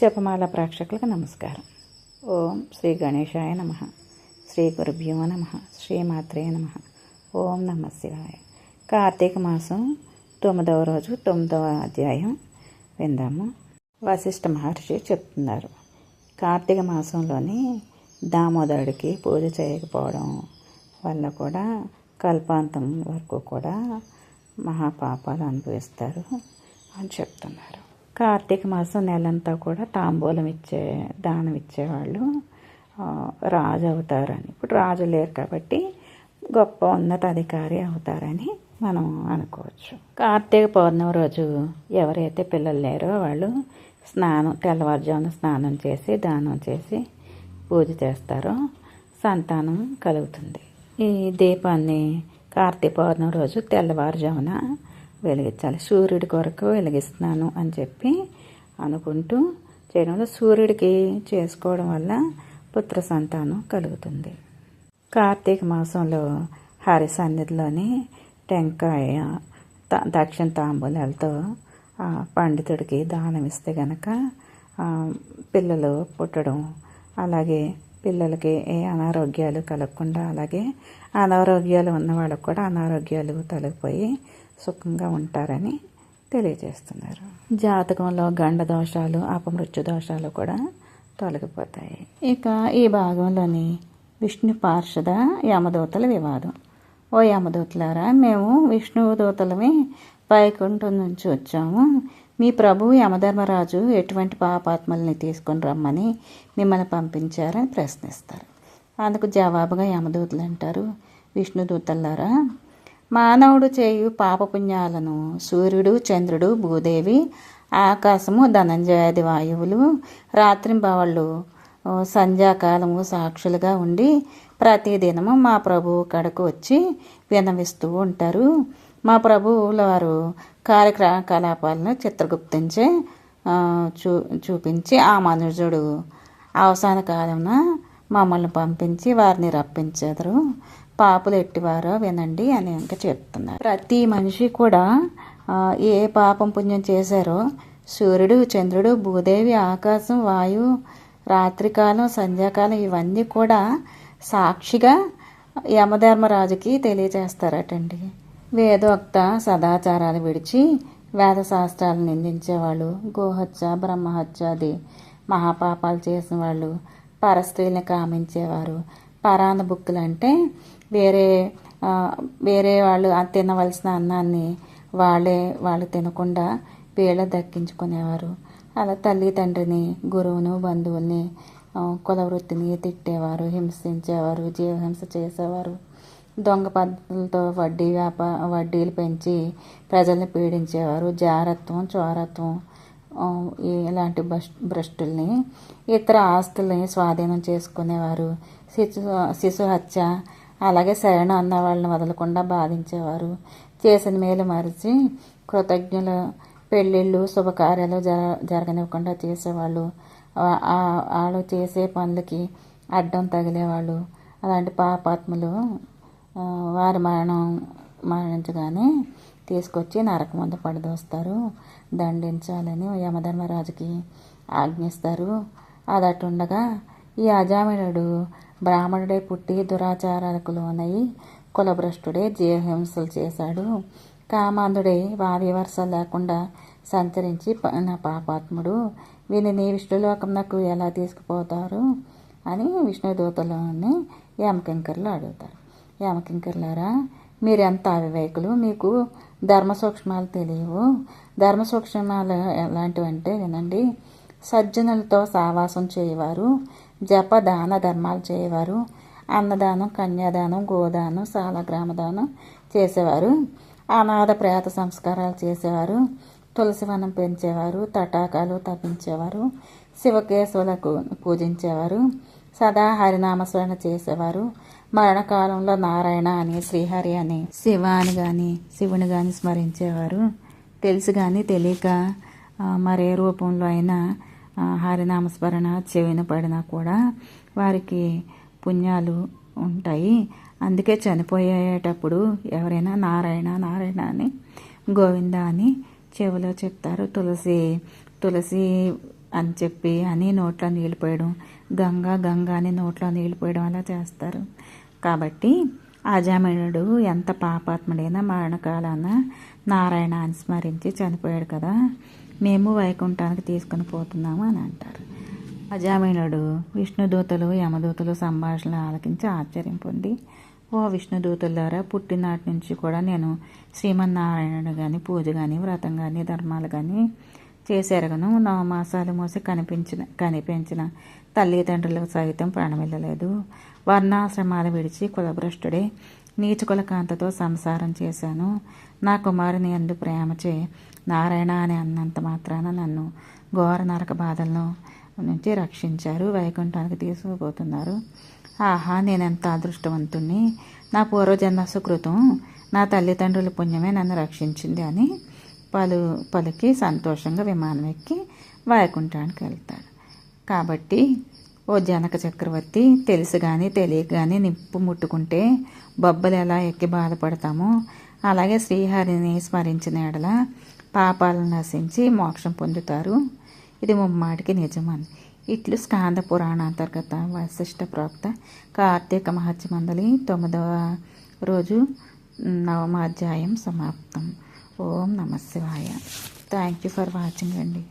జపమాల ప్రేక్షకులకు నమస్కారం. ఓం శ్రీ గణేశాయ నమ. శ్రీ గురుభ్యో నమ. శ్రీమాత్రే నమ. ఓం నమ శివాయ. కార్తీక మాసం తొమ్మిదవ రోజు తొమ్మిదవ అధ్యాయం విందాము. వశిష్ఠ మహర్షి చెప్తున్నారు. కార్తీక మాసంలోని దామోదరుడికి పూజ చేయకపోవడం వల్ల కూడా కల్పాంతం వరకు కూడా మహాపాపాలు అనుభవిస్తారు అని చెప్తున్నారు. కార్తీక మాసం నెలంతా కూడా తాంబూలం ఇచ్చే దానం ఇచ్చేవాళ్ళు. రాజు అవుతారని. ఇప్పుడు రాజు లేరు కాబట్టి గొప్ప ఉన్నతాధికారి అవుతారని మనం అనుకోవచ్చు. కార్తీక పౌర్ణమి రోజు ఎవరైతే పిల్లలు లేరో వాళ్ళు స్నానం తెల్లవారుజామున స్నానం చేసి దానం చేసి పూజ చేస్తారో సంతానం కలుగుతుంది. ఈ దీపాన్ని కార్తీక పౌర్ణమి రోజు తెల్లవారుజామున వెలిగించాలి. సూర్యుడి కొరకు వెలిగిస్తున్నాను అని చెప్పి అనుకుంటూ చేయడంలో సూర్యుడికి చేసుకోవడం వల్ల పుత్ర సంతానం కలుగుతుంది. కార్తీక మాసంలో హరి సన్నిధిలోని టెంకాయ త- దక్షిణ తాంబూలాలతో ఆ, పండితుడికి దానం ఇస్తే గనక పిల్లలు పుట్టడం అలాగే పిల్లలకి ఏ అనారోగ్యాలు కలగకుండా అలాగే అనారోగ్యాలు ఉన్న వాళ్ళకు కూడా అనారోగ్యాలు తొలగిపోయి సుఖంగా ఉంటారని తెలియజేస్తున్నారు. జాతకంలో గండ దోషాలు అపమృత్యు దోషాలు కూడా తొలగిపోతాయి. ఇక ఈ భాగంలోని విష్ణు పార్షద యమదూతల వివాదం. ఓ యమదూతలారా మేము విష్ణువు దూతలమే నుంచి వచ్చాము. మీ ప్రభు యమధర్మరాజు ఎటువంటి పాపాత్మల్ని తీసుకొని రమ్మని మిమ్మల్ని పంపించారని ప్రశ్నిస్తారు. అందుకు జవాబుగా యమదూతలు అంటారు విష్ణుదూతలారా మానవుడు చేయు పాపపుణ్యాలను సూర్యుడు చంద్రుడు భూదేవి ఆకాశము ధనంజయాది వాయువులు రాత్రింబవళ్ళు సంధ్యాకాలము సాక్షులుగా ఉండి ప్రతిదినము మా ప్రభువు కడకు వచ్చి వినవిస్తూ ఉంటారు. మా ప్రభువుల వారు కార్యకలాపాలను చిత్రగుప్తించే చూ చూపించి ఆ మనుజుడు అవసాన కాలమున మమ్మల్ని పంపించి వారిని రప్పించెదరు. పాపులు ఎట్టివారో వినండి అని ఇంకా చెప్తున్నారు. ప్రతి మనిషి కూడా ఏ పాపం పుణ్యం చేశారో సూర్యుడు చంద్రుడు భూదేవి ఆకాశం వాయువు రాత్రికాలం సంధ్యాకాలం ఇవన్నీ కూడా సాక్షిగా యమధర్మరాజుకి తెలియజేస్తారటండి. వేదోక్త సదాచారాలు విడిచి వేద శాస్త్రాలు నిందించేవాళ్ళు గోహత్య బ్రహ్మహత్య అది మహాపాపాలు చేసిన వాళ్ళు పరస్త్రీని కామించేవారు పరాన్న బుక్కులు అంటే వేరే వేరే వాళ్ళు తినవలసిన అన్నాన్ని వాళ్ళే వాళ్ళు తినకుండా వీళ్ళ దక్కించుకునేవారు. అలా తల్లి తండ్రిని గురువును బంధువుల్ని కులవృత్తిని కుల వృత్తిని తిట్టేవారు హింసించేవారు జీవహింస చేసేవారు. దొంగ పద్ధతులతో వడ్డీ వ్యాపా వడ్డీలు పెంచి ప్రజల్ని పీడించేవారు. జారత్వం చోరత్వం ఇలాంటి బస్ భ్రష్టుల్ని ఇతర ఆస్తుల్ని స్వాధీనం చేసుకునేవారు. శిశు శిశు హత్య అలాగే శరణ అన్న వాళ్ళని వదలకుండా బాధించేవారు. చేసిన మేలు మరిచి కృతజ్ఞులు పెళ్ళిళ్ళు శుభకార్యాలు జర జరగనివ్వకుండా చేసేవాళ్ళు. వాళ్ళు చేసే పనులకి అడ్డం తగిలేవాళ్ళు. అలాంటి పాపాత్ములు వారి మరణం మరణించగానే తీసుకొచ్చి నరక ముందు పడదోస్తారు. దండించాలని యమధర్మరాజుకి ఆజ్ఞిస్తారు. అది అటుండగా ఈ అజామినుడు బ్రాహ్మణుడే పుట్టి దురాచారాలకు లోనై కులభ్రష్టుడే జీవహింసలు చేశాడు. కామాంధుడే వావివర్స లేకుండా సంచరించి నా పాపాత్ముడు వీనిని విష్ణులోకంనకు ఎలా తీసుకుపోతారు? అని విష్ణుదూతలోని యమకింకర్లు అడుగుతారు. యమకింకర్లారా మీరెంత అవివేకులు? మీకు ధర్మ సూక్ష్మాలు తెలియవు. ధర్మ సూక్ష్మాలు ఎలాంటివంటే వినండి. సజ్జనులతో సావాసం చేయవారు. జప దాన ధర్మాలు చేయవారు. అన్నదానం కన్యాదానం గోదానం సాలగ్రామదానం చేసేవారు. అనాథ ప్రేత సంస్కారాలు చేసేవారు. తులసివనం పెంచేవారు. తటాకాలు తప్పించేవారు శివకేశవులకు పూజించేవారు. సదా హరినామస్మరణ చేసేవారు. మరణకాలంలో నారాయణ అని శ్రీహరి అని శివ అని కానీ శివుని కానీ స్మరించేవారు. తెలిసి కానీ తెలియక మరే రూపంలో అయినా హరినామస్మరణ చెవిన పడినా కూడా వారికి పుణ్యాలు ఉంటాయి. అందుకే చనిపోయేటప్పుడు ఎవరైనా నారాయణ నారాయణ అని గోవింద అని చెవిలో చెప్తారు. తులసి తులసి అని చెప్పి అని నోట్లో నీళ్ళు పోయడం గంగా గంగా అని నోట్లో నీళ్ళు పోయడం అలా చేస్తారు. కాబట్టి అజామినుడు ఎంత పాపాత్ముడైనా మరణకాలాన నారాయణ అని స్మరించి చనిపోయాడు కదా మేము వైకుంఠానికి తీసుకుని పోతున్నాము అని అంటారు. అజామినుడు విష్ణుదూతలు యమదూతలు సంభాషణలు ఆలకించి ఆశ్చర్యం పొంది ఓ ద్వారా పుట్టినాటి నుంచి కూడా నేను శ్రీమన్నారాయణుడు కానీ పూజ కానీ వ్రతం కానీ ధర్మాలు కానీ చేశారుగాను నవమాసాలు మోసి కనిపించిన కనిపించిన తల్లిదండ్రులకు సైతం ప్రాణమిల్లలేదు. వర్ణాశ్రమాలు విడిచి కులభ్రష్టుడే నీచుకుల కాంతతో సంసారం చేశాను. నా కుమారుని అందు ప్రేమచే నారాయణ అని అన్నంత మాత్రాన నన్ను ఘోర నరక బాధలను నుంచి రక్షించారు. వైకుంఠానికి తీసుకుపోతున్నారు. ఆహా నేనెంత అదృష్టవంతుణ్ణి? నా పూర్వజన్మ సుకృతం. నా తల్లిదండ్రుల పుణ్యమే నన్ను రక్షించింది అని పలు పలికి సంతోషంగా విమానం ఎక్కి వైకుంఠానికి వెళ్తాడు. కాబట్టి ఓ జనక చక్రవర్తి తెలుసు కానీ తెలియక కానీ నిప్పు ముట్టుకుంటే బొబ్బలు ఎలా ఎక్కి బాధపడతామో అలాగే శ్రీహరిని స్మరించిన ఎడల పాపాలను నశించి మోక్షం పొందుతారు. ఇది ముమ్మాటికి నిజమని. ఇట్లు స్కాంద పురాణ అంతర్గత వశిష్ట ప్రోక్త కార్తీక మహత్యమందలి తొమ్మిదవ రోజు నవమాధ్యాయం సమాప్తం. ఓం నమ శివాయ థ్యాంక్ యూ ఫర్ వాచింగ్ అండి